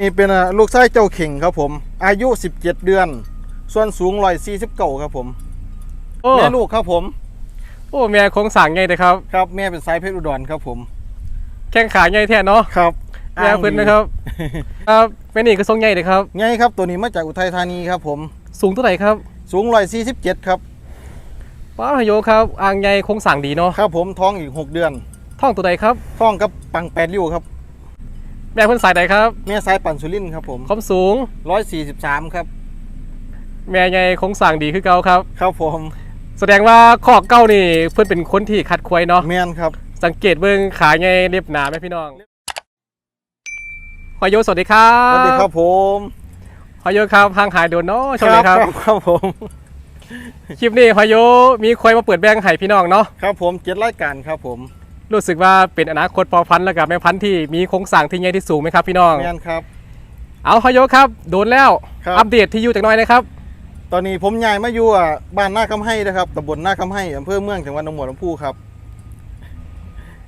นี่เป็นอ่าลูกชายเจ้าเข่งครับผม อายุ 17 เดือน ส่วนสูง149ครับผมโอ้แม่ลูกครับผม โอ้แม่โคงสั่งไงเลยครับ ครับแม่เป็นสายเพชรอุดรครับผม แข้งขาไงแท้เนาะครับแม่เพิ่นนะครับครับแม่นี่ก็ทรงไงเลยครับไงครับตัวนี้มาจากอุทัยธานีครับผม สูงเท่าไหร่ครับ สูง147ครับป้าพโยครับอ่างไงโคงสั่งดีเนาะครับผมท้องอีก6เดือนท่องตัวใดครับท้องกับปังแปดริ้วครับ แม่เพิ่นสายใดครับ แม่สายปั่นสุรินทร์ครับผมความสูง 143 ครับ แม่ไงโคงสั่งดีคือเก่าครับ ครับผม แสดงว่าข้อเก้านี่เพื่อนเป็นคนที่ขัดควยเนาะแม่นครับ สังเกตเบิ่งขาไงเรียบหนาไหมพี่น้องพโยสวัสดีครัสบวัสดีครับผมพโยครับห่างหายโดนเนาะช่วงนี้ครับครับผมคลิปนี้พโยมีควยมาเปิดแบงค์ให้พี่น้องเนาะครับผมเจ็ดรายการครับผม รู้สึกว่าเป็นอนาคตพอพันธุ์แล้วกับแม่พันธุ์ที่มีโครงสร้างที่ใหญ่ที่สูงไหมครับพี่น้อง แม่นครับ เอาพโยครับ โดนแล้ว ครับ อัปเดตที่อยู่จากหน้อยนะครับ ตอนนี้ผมย้ายมาอยู่อะบ้านหน้าคำให้นะครับตำบลหน้าคำให้อำเภอเมืองจังหวัดหนองบัวลำพูครับ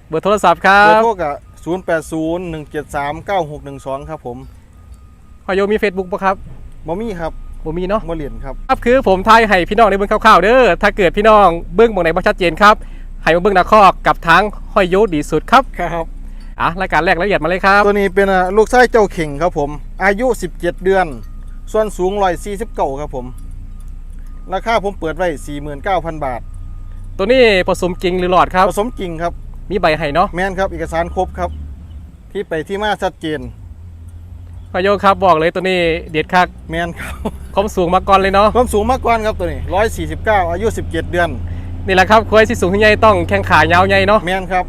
เบอร์โทรศัพท์ครัเบอบร์โทรกับ0 8 0 1 7 3 9 6 1 2 ครับผมพโยมี Facebook ปะครับบ่มีครับบ่มีเนาะบ่เหรียญครับ ครับคือผมทายให้พี่น้องได้เบิ่งคร่าวๆเด้อ ถ้าเกิดพี่น้องเบิ่งบ่ไหนบ่ชัดเจนครับ ให้มาเบิ่งหน้าคอกกับทางห้อยโยดีสุดครับครับอะรายการแรกละเอียดมาเลยครับ ตัวนี้เป็นอะลูกชายเจ้าเข่งครับผม อายุ 17 เดือน ส่วนสูง149ครับผม ราคาผมเปิดไว้49,000บาท ตัวนี้ผสมจริงหรือหลอดครับผสมจริงครับ มีใบให้เนาะแม่นครับเอกสารครบครับ ที่ไปที่มาชัดเจนพโยครับบอกเลยตัวนี้เด็ดคักแม่นครับความสูงมาก่อนเลยเนาะความสูงมากกว่าครับตัวนี้149อายุ17เดือน นี่แหละครับควายที่สูงที่ใหญ่ต้องแข้งขายาวใหญ่เนาะแม่นครับ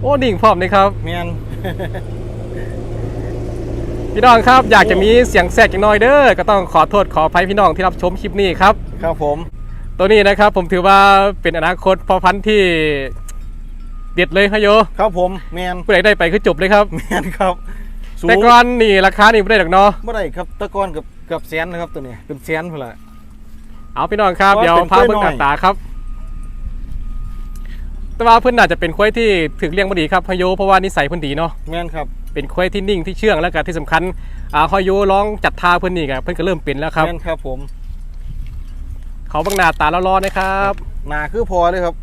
โอ้ดิ่งพร้อมเลยครับ แม่นพี่น้องครับอยากจะมีเสียงแทรกจังน้อยเด้อก็ต้องขอโทษขออภัยพี่น้องที่รับชมคลิปนี้ครับ ครับผม ตัวนี้นะครับผมถือว่าเป็นอนาคตพอพันธุ์ที่เด็ดเลยครับโย ครับผมแมนผู้ใดได้ไปคือจบเลยครับแมนครับสูงแต่ก่อนนี่ราคานี่ไม่ได้หรอกเนาะเมื่อไหร่ครับตะกอนกับกับแสนนะครับตัวนี้เป็นแสนพนละ เอาพี่น้องครับว่าเดี๋ยวเป็นพาเบิ่งกล้วยหน่หอยน้าตาครับ แต่ว่าเพื่อนน่าจะเป็นควายที่ถึกเลี้ยงมาดีครับพะโยเพราะว่านิสัยเพื่อนดีเนาะแมนครับเป็นควายที่นิ่งที่เชื่องแล้วก็ที่สำคัญอ่าฮอยโยร้องจัดท่าเพื่อนนี่กันเพื่อนก็เริ่มเป็นแล้วครับแมนครับ ผม เขาเบิ่งหน้าตาแล้วร้อนนะครับหนาคือพอเลยครับ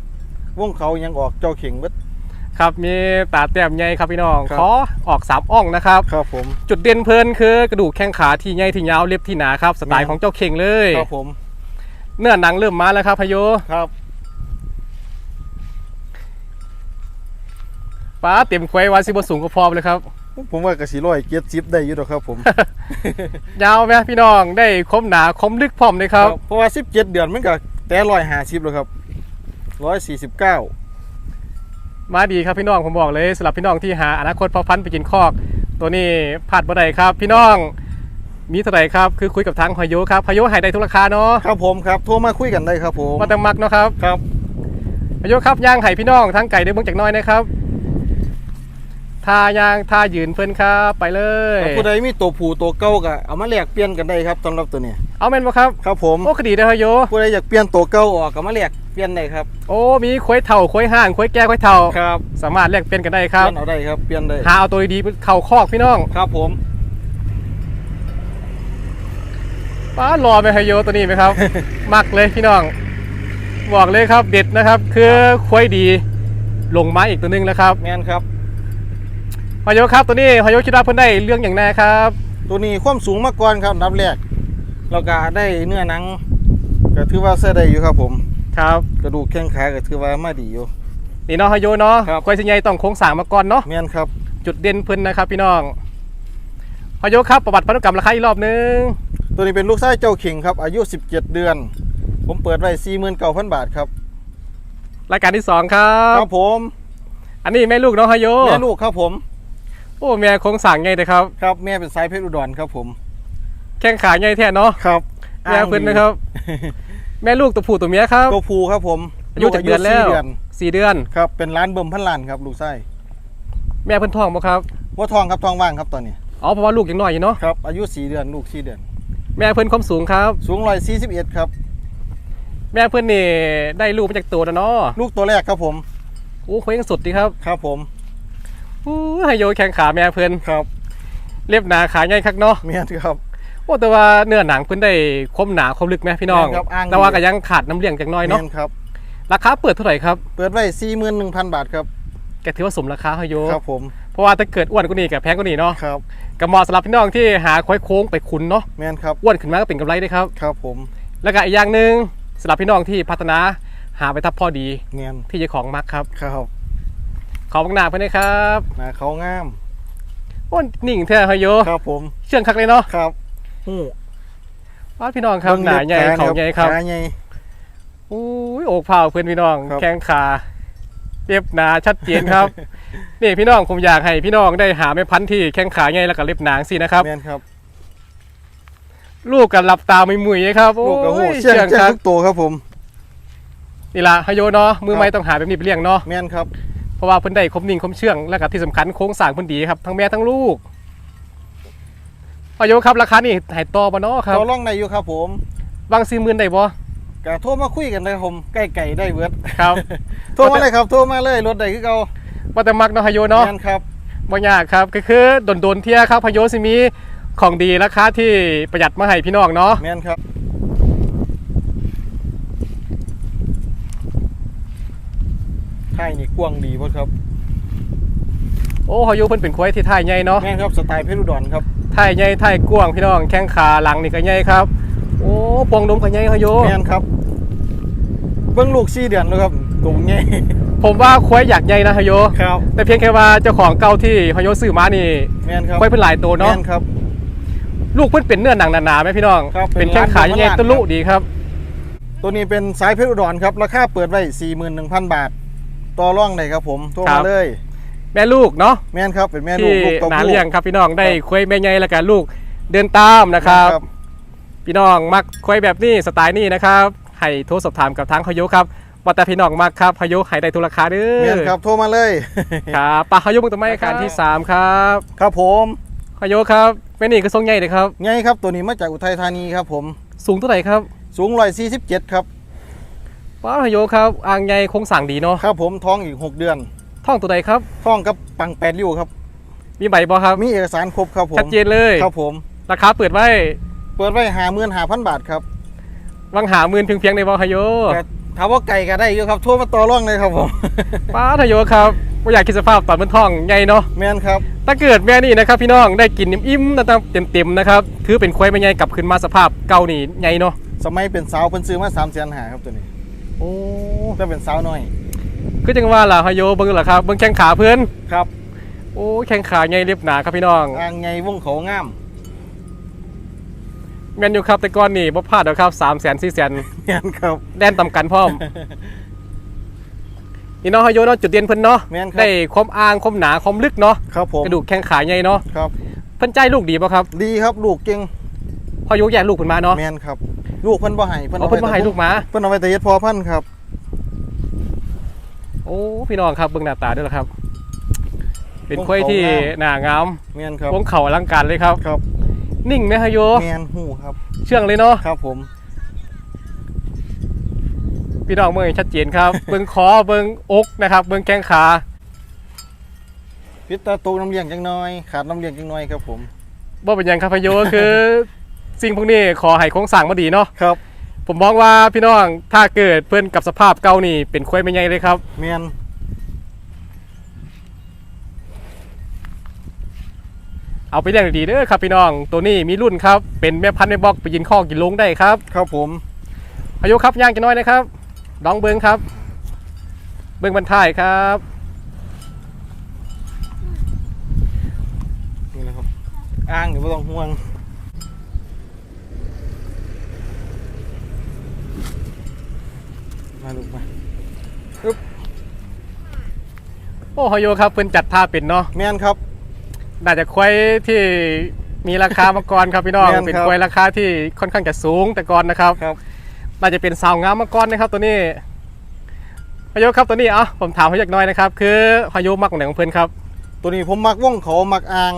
วงเขายังออกเจ้าเข่งเบิดครับมีตาแต้มใหญ่ครับพี่น้องครับขอออกสามอ่องนะครับครับผมจุดเด่นเพลินคือกระดูกแข้งขาที่ใหญ่ที่ยาวเล็บที่หนาครับสไตล์แม่นของเจ้าเข่งเลยครับผม เนื้อหนังเริ่มมาแล้วครับพะโยครับป้าเต็มควายวันสิบสูงก็พอเลยครับ ผมว่ากระสีร้อยเกียรติได้อยู่ดอกครับผม ยาวไหมพี่น้องได้คมหนาคมลึกพร้อมเลยครับ เพราะว่า17เดือนมันก็แต่ร้อยห้าสิบแล้วครับร้อยสี่สิบเก้ามาดีครับพี่น้องผมบอกเลยสำหรับพี่น้องที่หาอนาคตพอพันธุ์ไปกินคอก ตัวนี้พลาดบ่ได้ครับ พี่น้อง มีเท่าไหร่ครับคือคุยกับทางพายุครับพายุให้ได้ทุกราคาเนาะครับผมครับโทรมาคุยกันได้ครับผมมาแต่มักเนาะครับครับพายุครับย่างให้พี่น้องทั้งไก่ได้เบิ่งจากหน้อยนะครับทายางทายืนเพิ่นครับไปเลยถ้าผู้ใดมีตัวผู้ตัวเก่าก็เอามาแลกเปลี่ยนกันได้ครับสำหรับตัวนี้เอาแม่นบ่ครับครับผมโอ้คดีได้อพายุผู้ใดอยากเปลี่ยนตัวเก่าออกก็มาแลกเปลี่ยนได้ครับโอ้มีควายเถ่าควายห่างควายแก่ควายเถ่าครับสามารถแลกเปลี่ยนกันได้คเปรับลี่ยนเอาได้ครับเปลี่ยนได้หาเอาตัวดีๆเข้าคอกพี่น้องครับผม ป้ารอไหมพายุตัวนี้ไหมครับ มักเลยพี่น้อง บอกเลยครับเด็ดนะครับ คือควายดีลงมาอีกตัวหนึงแล้วครับแมนครับพายุครับตัวนี้พายุคิดว่าเพิ่นได้เรื่องอย่างแน่ครับ ตัวนี้ความสูงมาก่อนครับอันดับแรกเราก็ได้เนื้อหนังก็ถือว่าใช้ได้อยู่ครับผมครับกระดูกแข้งขาก็ถือว่ามาดีอยู่นี่เนาะพายุเนาะครับควายสิใหญ่ต้องโค้งสร้างมาก่อนเนาะแมนครับ จุดเด่นเพิ่นนะครับ พี่น้องพายุครับประวัติพันธุกรรมราคาอีกรอบหนึง ตัวนี้เป็นลูกชายเจ้าเข่งครับ อายุ 17 เดือน ผมเปิดไว้49,000 บาทครับ รายการที่สองครับครับผมอันนี้แม่ลูกเนาะพายุแม่ลูกครับผมโอ้แม่โค้งสร้างใหญ่เลยครับ ครับแม่เป็นสายเพชรอุดรครับผมแข้งขาใหญ่แท้เนาะครับแม่เพิ่นนะครับ แม่ลูกตัวผู้ตัวเมียครับ ตัวผู้ครับผมอายุจากเดือนแล้ว สี่เดือนสี่เดือน ครับเป็นร้านเบิ่มพันล้านครับลูกไส้แม่เพิ่นท้องบ่ครับว่าทองครับทองว่างครับตอนนี้อ๋อเพราะว่าลูกยังน้อยอยู่เนาะครับอายุ 4 เดือนลูก4เดือน แม่เพิ่นความสูงครับ สูง141ครับ แม่เพิ่นนี่ได้ลูกมาจากตัวแล้วเนาะลูกตัวแรกครับผมโอ้เคว้งสุดดีครับครับผมอู้ให้โยแข้งขาแม่เพิ่นครับเรียบหนาขาใหญ่คักเนาะแม่นครับ โอ้แต่ว่าเนื้อหนังเพิ่นได้คมหนาคมลึกไหมพี่น้อง แม่นครับอ้าง แต่ว่าดีก็ยังขาดน้ำเลี้ยงจักหน้อยเนาะแม่นครับ ราคาเปิดเท่าไหร่ครับเปิดไว้41,000บาทครับ แกถือว่าสมราคาเฮาโยครับผมเพ ราะว่าถ้าเกิดอ้วนกว่านี้กับแพงกว่านี้เนาะครับก็เหมาะสำหรับพี่น้องที่หาควายโค้งไปขุนเนาะแม่นครับอ้วนขึ้นมาก็เป็นกำไรได้ครับ ครับผม แล้วก็อีกอย่างหนึ่งสำหรับพี่น้องที่พัฒนาหาไปทับพอดีแม่นที่เจ้าของมักครับ ครับขอบคุณหนาเพื่อนนะครับหน้าเขางามโอ้นิ่งเท่าเฮาโยครับผม เชื่องคักเลยเนาะครับหูว่าพี่น้องครับหนาใหญ่เขาใหญ่ครับขาใหญ่อุ้ยโอกเผาเพื่อนพี่น้อง ครับ แข้งขา เรียบหนาชัดเจนครับ นี่พี่น้องผมอยากให้พี่น้องได้หาแม่พันธุ์ที่แข้งขาใหญ่แล้วก็เล็บหนางสินะครับแม่นครับ ลูกกันหลับตาไม่มุยๆครับลูกกระหูโอ้ยเชื่องเชื่องเชื่อคงรับทุกตัวครับผม นี่ละฮโยเนาะมือครับไม่ต้องหาแบบนี้ไปเลี้ยงเนาะแม่นครับ เพราะว่าเพิ่นได้คมนิ่งคมเชื่องและก็ที่สำคัญโค้งสร้างเพิ่นดีครับทั้งแม่ทั้งลูกฮโยครับราคานี่ใหายต่อบ่เนาะครับเราล่องได้อยู่ครับผมวางสี่หมื่นได้บ่ กะโทรมาคุยกันได้ครับผมใกล้ไก่ได้เวิร์ดครับ โทรมาเลยครับโทรมาเลยรถใดคือเก่าว่าแต่มักเนาะฮโยเนาะแม่นครับบ่ยากครับก็คือโดนๆเที่ยครับฮโยสิมีของดีราคาที่ประหยัดมาให้พี่น้องเนาะแม่นครับไทยนี่กว้างดีพอดครับโอ้ฮโยเพิ่นเป็นควายที่ท่ายใหญ่เนาะแม่นครับสไตล์เพชรอุดรครับท่ายใหญ่ท่ายกว้างพี่น้องแข้งขาหลังนี่ก็ใหญ่ครับ โอ้ปองนมก็ใหญ่ฮโยแม่นครับเบิ่งลูกสี่เดือนแล้วครับตัวใหญ่ผมว่าควายอยากใหญ่นะฮโยครับแต่เพียงแค่ว่าเจ้าของเก่าที่ฮโยซื้อมานี่แม่นครับควายเพิ่นหลายตัวเนาะแม่นครับ ลูกเพิ่นเป็นเนื้อหนังหนาๆไหมพี่น้องครับเป็เป็นนแข้งขาใหญ่ล้านๆตะลุดีครับ ตัวนี้เป็นสายเพชรอุดรครับราคาเปิดไว้41,000 บาท ต่อร่องได้ครับผมโทรครัมาบเลยแม่ลูกเนาะแม่นครับเป็นแม่ลูที่กลูกตัวนาผู้เลี้ยงครับพี่น้องได้ครับควายแม่ใหญ่แล้วกันลูกเดินตามนะครับ พี่น้องมักควายแบบนี้สไตล์นี้นะครับให้โทรสอบถามกับทางฮโยครับว่าแต่พี่น้องมักครับฮโยให้ได้ทุกราคาเด้แม่อนครับโทรมาเลยครับปลาฮโยมึงตัวไม้การที่สามครับ ครับผมฮโยครับแม่นี่ก็ทรงใหญ่เลยครับไงครับตัวนี้มาจากอุทัยธานีครับผมสูงเท่าไหร่ครับสูง147ครับป้าฮโยครับอ่างใหญ่โครงสั่งดีเนาะครับผมท้องอีก 6 เดือน ท่องตัวใดครับ ท้องกับปังแปดริ้วครับ มีใบบ่ครับมีเอกสารครบครับผมชัดเจนเลยครับผมราคาเปิดไว้ เปิดไว้หาเมื่นหาพันบาทครับวังหาหมื่นเพียงเพียงในบ่ฮโยแต่ถามว่าไก่ก็ได้อยู่ครับโทรมาต่อร่องเลยครับผมป้าฮโยครับว่าอยากคิดสภาพตอนมันท่องใหญ่เนาะแม่นครับ ถ้าเกิดแม่นี่นะครับ พี่น้องได้กินอิ่มๆนะครับเต็มๆนะครับคือเป็นควายแม่ใหญ่กลับคืนมาสภาพเก่านี่ใหญ่เนาะสมัยเป็นสาวเพิ่นซื้อมา3 0 0 0 0หาครับตัวนี้ โอ้ถ้าเป็นสาวน้อย คือจังว่าล่ะฮโยเบิ่งเหรอครับเบิ่งแข้งขาเพื่อนครับ โอ้แข้งขาใหญ่เรียบหนาครับพี่น้องอ่างไงวงเขางาม แม่นอยู่ครับแต่ก่อนนี่บ่พลาดแล้วครับ3 0 0 0 0 0 4 0 0 0แม่นครับ แดนต่ำกันพร้อม นี่เนาะฮโยเนาะจุดเด่นเพิ่นเนาะแม่นครับ ได้ความอ่างความหนาความลึกเนาะครับผมกระดูกแข้งขาใหญ่เนาะครับ เพิ่นใจลูกดีป่ะครับดีครับลูกเก่งพอโยกแยกลูกเพิ่นมาเนาะแม่นครับ ลูกเพิ่นบ่ให้เพิ่นเอาเพิ่นมาให้ลูกหมา เพิ่นเอาไว้แต่เฮ็ดพอพันธุ์ครับโอ้พี่น้องครับเบิ่งหน้าตาด้วยละครับ เป็นควายที่หน้างามแม่นครับวงเข่าอลังการเลยครับ ครับ นิ่งไหมฮะโยแม่นหูครับ เชื่องเลยเนาะครับผมพี่น้องเบิ่งให้ชัดเจนครับ เบิ่งคอเบิ่งอกนะครับ เบิ่งแข้งขาพิษตาตูน้ำเลี้ยงจังน้อย ขาดน้ำเลี้ยงจังน้อยครับผมบ่เป็นหยังครับพะโยคือ สิ่งพวกนี้ขอให้โครงสร้างมาดีเนาะครับ ผมมองว่าพี่น้องถ้าเกิดเพื่อนกับสภาพเก่านี่เป็นควายไม่ใหญ่เลยครับแม่น เอาไปเลี้ยงดีๆเด้อครับพี่น้อง ตัวนี้มีรุ่นครับ เป็นแม่พันธุ์แม่บอกไปยินข้อกินลงได้ครับ ครับผมพายุครับย่างจะน้อยนะครับลองเบิ้งครับ เบิ้งบรรทายครับ นี่นะครับ อ้างอยู่บ่ต้องห่วง มาลูกมาโอ้ฮโยครับเพิ่นจัดท่าเป็นเนาะ แม่นครับ น่าจะควายที่มีราคามาก่อนครับพี่น้อง แม่นครับ เป็นควายราคาที่ค่อนข้างจะสูงแต่ก่อนนะครับ ครับ น่าจะเป็นสาวงามมาก่อนนะครับตัวนี้ฮโยครับตัวนี้อะผมถามเขาอยากน้อยนะครับ คือฮโยมักไหนของเพิ่นครับ ตัวนี้ผมมักว่องเขามักอ่าง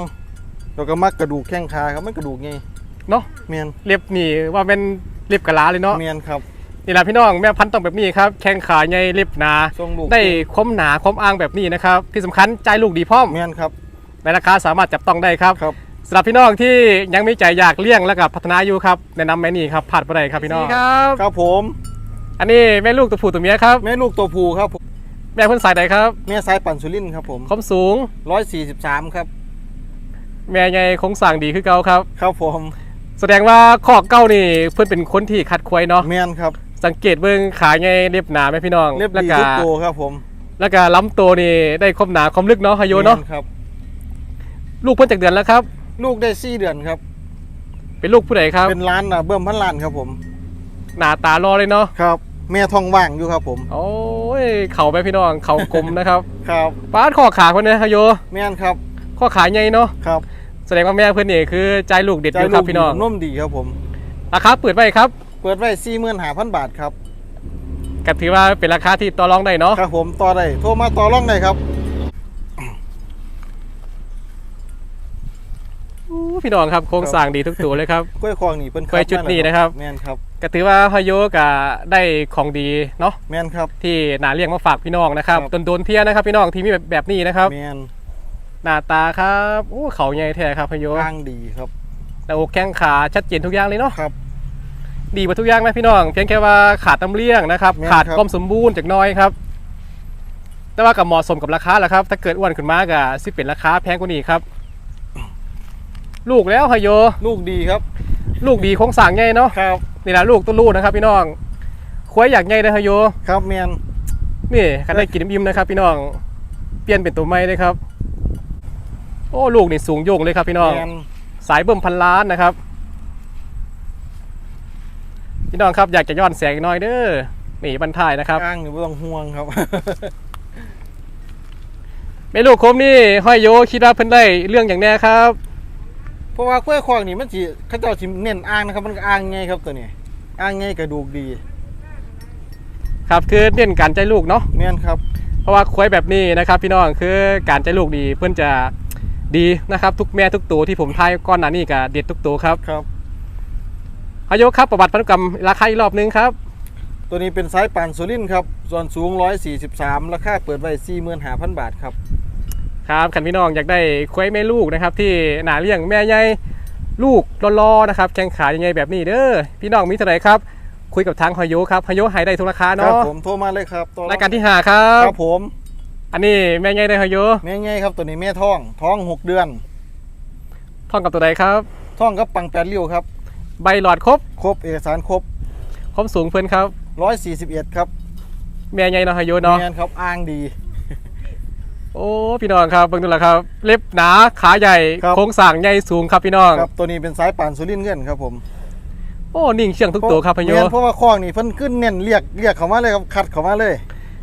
แล้วก็มักกระดูกแข้งขาครับมันกระดูกไงเนาะแม่นเรียบนี่ว่าเป็นเรียบกะลาเลยเนาะแม่นครับนี่แหละพี่น้องแม่พันธุ์ต้องแบบนี้ครับ แข้งขาใหญ่เรียบหนา ทรงลูกได้คมหนาคมอ้างแบบนี้นะครับ ที่สำคัญใจลูกดีพร้อมแม่นครับ ในราคาสามารถจับต้องได้ครับครับ สำหรับพี่น้องที่ยังมีใจอยากเลี้ยงแล้วก็พัฒนาอยู่ครับแนะนำแม่นี่ครับผัดบ่ได้ครับพี่น้องครับ ครับผม อันนี้แม่ลูกตัวผู้ตัวเมียครับ แม่ลูกตัวผู้ครับผมแม่เพิ่นสายใดครับแม่สายปั่นสุรินทร์ครับผมความสูง 143 ครับ แม่ใหญ่โครงสร้างดีคือเก่าครับ ครับผมแสดงว่าคอกเก้านี่เพื่อนเป็นคนที่คัดควายเนาะแม่นครับ สังเกตเบิ่งขาใหญ่เรียบหนาไหมพี่น้องเรียบแล้วดีก็ทุกตัวครับผม แล้วก็ล้ำตัวนี่ได้ความหนาความลึกเนาะฮาโยเนาะแม่ครับ ลูกเพิ่นจากเดือนแล้วครับ ลูกได้4เดือนครับ เป็นลูกผู้ใดครับ เป็นร้านน่ะเบิ่มพันล้านครับผม หน้าตารอเลยเนาะครับ แม่ทองว่างอยู่ครับผม โอ้ยเข่าไปพี่น้องเข่ากลมนะครับ ครับป้าดข้อขาคนนี้ฮาโยแม่นครับ ข้อขาใหญ่เนาะครับแสดงว่าแม่เพื่อนนี่คือใจลูกเด็ดอยู่ครับพี่น้องนุ่มดีครับผม ราคาเปิดไว้ครับ เปิดไว้45,000บาทครับก็ถือว่าเป็นราคาที่ต่อรองได้เนาะ ครับผมต่อได้ โทรมาต่อรองได้ครับ พี่น้องครับโครงสร้างดีทุกตัวเลยครับกล้วยควางนี่เพิ่นกล้วยชุดนี้นะครับแม่นครับก็ถือว่าฮาโยก็ได้ของดีเนาะแม่นครับ ที่นาเลี้ยงมาฝากพี่น้องนะครับครับโดนๆเที่ยนะครับพี่น้องที่มีแบบแบบนี้นะครับแม่นหน้าตาครับโอ้เขาใหญ่แท้ครับพะโยทางดีครับแต่อกแข้งขาชัดเจนทุกอย่างเลยเนาะครับดีกว่าทุกอย่างนะพี่น้อง เพียงแค่ว่าขาดน้ำเลี้ยงนะครับแม่นขาดครับความสมบูรณ์จากหน้อยครับ แต่ว่ากับเหมาะสมกับราคาแหละครับ ถ้าเกิดอ้วนขึ้นมากอะสิเป็นราคาแพงกว่านี้ครับ ลูกแล้วพะโย ลูกดีครับ ลูกดีโครงสร้างใหญ่เนาะครับนี่แหละลูกต้นลูกนะครับ พี่น้องควายอยากใหญ่เลยพะโยครับแม่นนี่กันได้กินอิ่มๆนะครับ พี่น้องเปลี่ยนเป็นตัวใหม่เลยครับ โอ้ลูกนี่สูงโยงเลยครับ พี่น้องแม่นสายเบิ่มพันล้านนะครับ พี่น้องครับอยากจะย้อนแสงอีกหน่อยเด้อนี่บรรทายนะครับกลางนี่บ่ต้องห่วงครับเมลูกโคมนี่ห้อยโยคิดว่าเพิ่นได้เรื่องอย่างแน่ครับ เพราะว่ากล้วยควางนี่มันสิเขาเจ้าสิเน้นอ่างนะครับมันก็อ่างไงครับตัวนี้อ่างไงกระดูกดีครับคือเน้นการใจลูกเนาะแม่นครับ เพราะว่าควายแบบนี้นะครับ พี่น้องคือการใจลูกดีเพื่อนจะดีนะครับ ทุกแม่ทุกตัวที่ผมทายก้อนหน้านี้ก็เด็ดทุกตัวครับครับห้อยโยครับประวัติพันธุกรรมราคาอีกรอบหนึงครับ ตัวนี้เป็นสายปานสุรินทร์ครับส่วนสูง 143 ราคาเปิดไว้45,000 บาทครับ ครับขันพี่น้องอยากได้ควายแม่ลูกนะครับ ที่หนาเลี้ยงแม่ใหญ่ลูกรอๆนะครับแข้งขาใหญ่ๆแบบนี้เด้อพี่น้องมีเท่าไหร่ครับ คุยกับทางฮอยโยครับฮอยโยให้ได้ทุกราคาครัเนาะผมโทรมาเลยครับต่อรายการที่หาครับ ครับผมอันนี้แม่ใหญ่ได้ฮอยโยแม่ไงครับตัวนี้แม่ท้องท้อง6เดือนท่องกับตัวใดครับ ท้องกับปังแปดริ้วครับ ใบหลอดครบครบเอกสารครบความสูงเพิ่นครับ 141 ครับแม่ใหญ่เนาะฮอยโยเนาะแม่นครับอ้างดี โอ้พี่น้องครับเบิ่งดูละครับ เล็บหนาขาใหญ่ครับ โครงสร้างใหญ่สูงครับพี่น้องครับตัวนี้เป็นสายปานสุรินทร์เงินครับผมโอ้นิ่งเชื่องทุกตัวครับฮอยโย แม่นเพราะว่าข้องนี่เพิ่นขึ้นเน้นเรียกเรียกเขามาเลยครับคัดเขามาเลย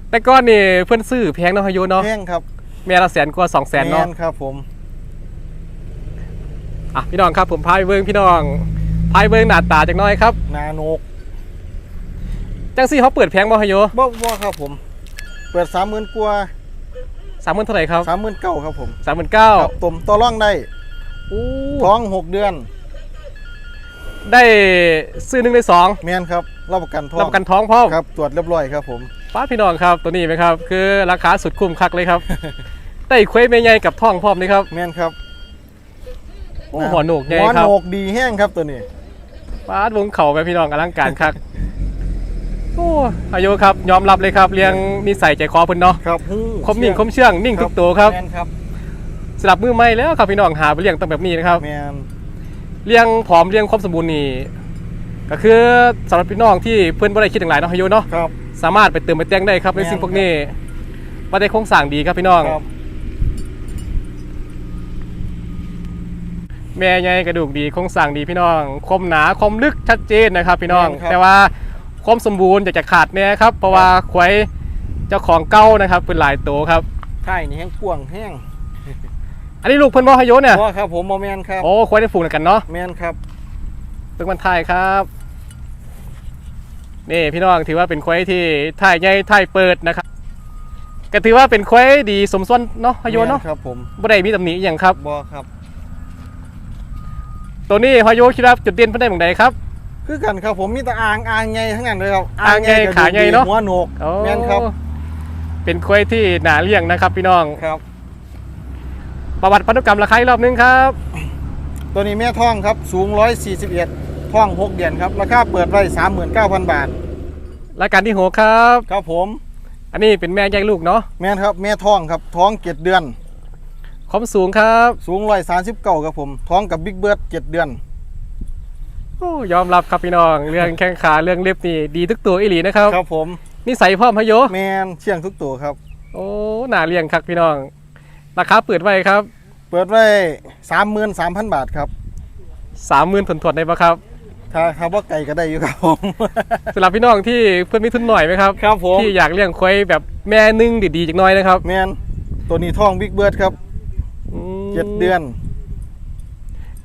แต่ก้อนนี่เพิ่นซื้อแพงเนาะฮอยโยเนาะแพงครับแม่ละแสนกว่าสองแสนเนาะแม่ครับผมอะพี่น้องครับผมพายเบิ่งพี่น้องพายเบิ่งหน้าตาจักหน้อยครับนาโนกจังซี่เขาเปิดแพงบ่ฮอยโยบ่บ่ครับผม เปิด30,000กว่า สามหมื่นเท่าไหร่ครับ39,000ครับผมสามหมื่นเก้าครับผมต่อรองได้อู้ท้อง6เดือน ได้ซื้อหนึ่งในสองแม่นครับรับประกันท้องรับประกันท้องพร้อมครับตรวจเรียบร้อยครับผมป้าดพี่น้องครับตัวนี้ไหมครับ คือราคาสุดคุ้มคักเลยครับได้เควสใหญ่ๆกับท้องพร้อมนี่ครับแม่นครับโอ้หัวโหนกใหญ่หัวครับโหนกดีแห้งครับตัวนี้ป้าดวงเข่าไปพี่น้องอลังการคัก โอ้อายุครับยอมรับเลยครับเลี้ยงนิสัยใจคอเพิ่นเนาะครับหู้คมนิ่งคมเชื่องนิ่งทุกตัวครับแม่นครับสลับมือใหม่แล้วครับพี่น้องหาไปเลี้ยงตั้งแบบนี้นะครับแม่นเลี้ยงผอมเลี้ยงความสมบูรณ์นี่ก็คือสำหรับพี่น้องที่เพื่อนบ่ได้คิดอย่างไรเนาะอายุเนาะครับสามารถไปเติมไปแต่งได้ครับในแม่นสิ่งพวกนี้มาได้โครงสร้างดีครับพี่น้องครับแม่ใหญ่กระดูกดีโครงสร้างดีพี่น้อง คมหนาคมลึกชัดเจนนะครับ พี่น้องแต่ว่า ความสมบูรณ์จะจะขาดเนี่ยครับ เพราะว่าควายเจ้าของเก้านะครับเป็นหลายตัวครับไข่นี่แห้งกว้างแห้งอันนี้ลูกเพิ่นบ่ฮโยเนี่ยเพราะครับผมบ่แม่นครับโอ้ควายได้ฝูงกันเนาะแม่นครับตึกมันไทายครับนี่พี่น้องถือว่าเป็นควายที่ถ่ายใหญ่ถ่ายเปิดนะครับก็ถือว่าเป็นควายดีสมส่วนเนาะฮโยเนาะแม่ครับผมบ่ได้มีตำหนิอหย่างครับบ่ครับ ตัวนี้ฮโยคิดว่าจุดเด่นเพิ่นได้หม่องใดครับ คือกันครับผมมีแต่อ่างอ่างใหญ่ทั้งนั้นเลยครับอ่างใหญ่กระดูกขาใหญ่เนอะหัวโหนกโอ้แม่นครับ เป็นควายที่หนาเลี้ยงนะครับ พี่น้องครับ ประวัติพันธุกรรมราคาอีกรอบนึงครับ ตัวนี้แม่ท้องครับ สูง141ท้อง6เดือนครับราคาเปิดไว้39,000บาทรายการที่หกครับ ครับผม อันนี้เป็นแม่แยกลูกเนาะแม่นครับ แม่ท้องครับท้อง7เดือนความสูงครับ สูง139ครับผม ท้องกับบิ๊กเบิร์ด7เดือน โอ้ยอมรับครับพี่น้องเรื่องแข้งขาเรื่องเล็บนี่ดีทุกตัวอีหลีนะครับครับผมนิสัยพ่อมพะโยแมนเชียงทุกตัวครับ โอ้หนาเลี้ยงครับพี่น้อง ราคาเปิดไว้ครับ เปิดไว้33,000บาทครับสามหมื่นถวนๆได้ปะครับ ถ้าคำว่าไก่ก็ได้อยู่ครับผมสำหรับพี่น้องที่เพื่อนมีทุนหน่อยไหมครับครับผมที่อยากเลี้ยงควายแบบแม่นึ่งดีๆจักหน้อยนะครับ แมนตัวนี้ท้องบิ๊กเบิร์ดครับอืมเจ็ดเดือน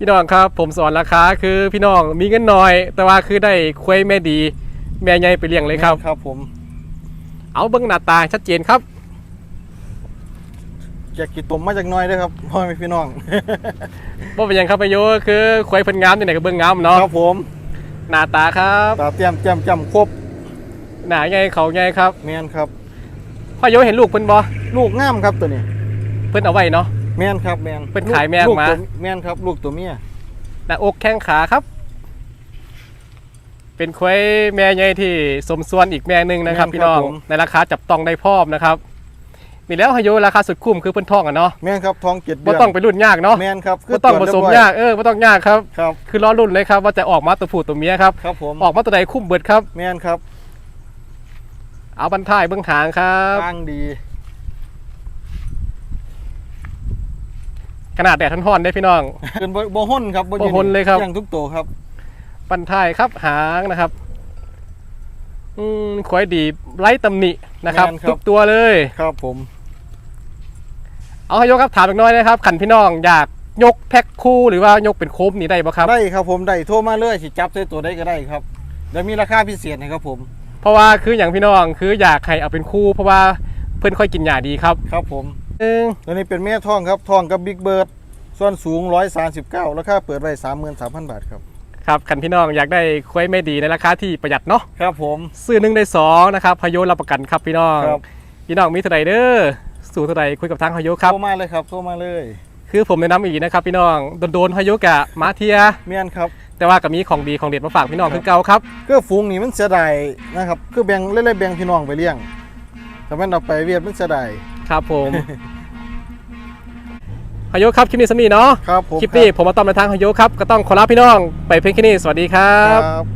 พี่น้องครับ ผมสอนราคาคือพี่น้องมีเงินน้อย แต่ว่าคือได้ควายแม่ดี แม่ใหญ่ไปเลี้ยงเลยครับ ครับผมเอาเบิ้งหน้าตาชัดเจนครับแจกกี่ตุ่มมาจากหน้อยเด้วยครับพ่อแม่พี่น้องว่าเป็นหยังครับพะโยคือควายเพิ่นงามที่ไหนก็เบิ้งงามเนาะครับผมหน้าตาครับตาเตรียมเตรียมจำครบหน้าไงเขาไงครับแมนครับพ่อโยเห็นลูกเพิ่นบ่ลูกงามครับตัวนี้ เพิ่นเอาไว้เนาะ แมนครับแมนเป็นขายแม่ลูกมาตัวแมนครับ ลูกตัวเมียหน้าอกแข้งขาครับ เป็นควายแม่ใหญ่ที่สมส่วนอีกแม่หนึ่งนะครับ พี่น้องในราคาจับต้องได้พร้อมนะครับมีแล้วพะโยราคาสุดคุ้มคือเพิ่นท่องอะเนาะแมนครับท้องเจ็ดบ่เดือนต้องไปรุ่นยากเนาะแมนครับบ่ต้องผสมยากเออบ่ต้องยากครับ ครับ คือรอรุ่นเลยครับ ว่าจะออกมาตัวผู้ตัวเมียครับ ครับผมออกมาตัวใดคุ้มเบิดครับ แมนครับเอาบันท้ายเบื้องหางครับทางดี ขนาดแดดท่อนๆได้พี่น้อง เป็นโบโบห่นครับบ่ห่นเลยครับ อย่างทุกตัวครับบันท้ายครับหางนะครับ อืมควายดีไร้ตำหนินะครับ แม่นครับ ทุกตัวเลย ครับผม เอาให้ยกครับถามอีกน้อยนะครับขันพี่น้องอยากยกแพ็คคู่หรือว่ายกเป็นโคมนี่ได้ปะครับ ได้ครับผมได้โทรมาเลยสิจับใส่ตัวได้ก็ได้ครับเดี๋ยวมีราคาพิเศษให้ครับผม เพราะว่าคืออย่างพี่น้องคืออยากให้เอาเป็นคู่ เพราะว่าเพื่อนค่อยกินยาดีครับ ครับผม หนึ่งตัวนี้เป็นแม่ทองครับทองกับบิ๊กเบิร์ดส่วนสูง 139 ราคาเปิดไว้33,000 บาทครับ ครับขันพี่น้องอยากได้ควายไม่ดีในราคาที่ประหยัดเนาะครับผม ซื้อหนึ่งได้สองนะครับพายุรับประกันครับพี่น้องครับ พี่น้องมีเท่าไหร่เด้อสู่เท่าไหร่คุยกับทางพายุครับ โทรมาเลยครับโทรมาเลยคือผมแนะนำอีกนะครับพี่น้องโดนๆพายุกะมาเทีย เมียนครับ แต่ว่าก็มีของดีของเด็ดมาฝากพี่น้องคือเก่าครับก็ฝูงนี่มันเสียดายนะครับ คือแบ่งเล่นๆแบ่งพี่น้องไปเลี้ยงถ้ามันเอาไปเวียดมันเสียดาย ครับผมพายุครับคลิปนี้สำนีเนาะครับผมคลิปนี้ผมมาต้อมในทางพายุครับก็ต้องขอลาพี่น้อง ไปเพียงแค่นี้สวัสดีครัครับบ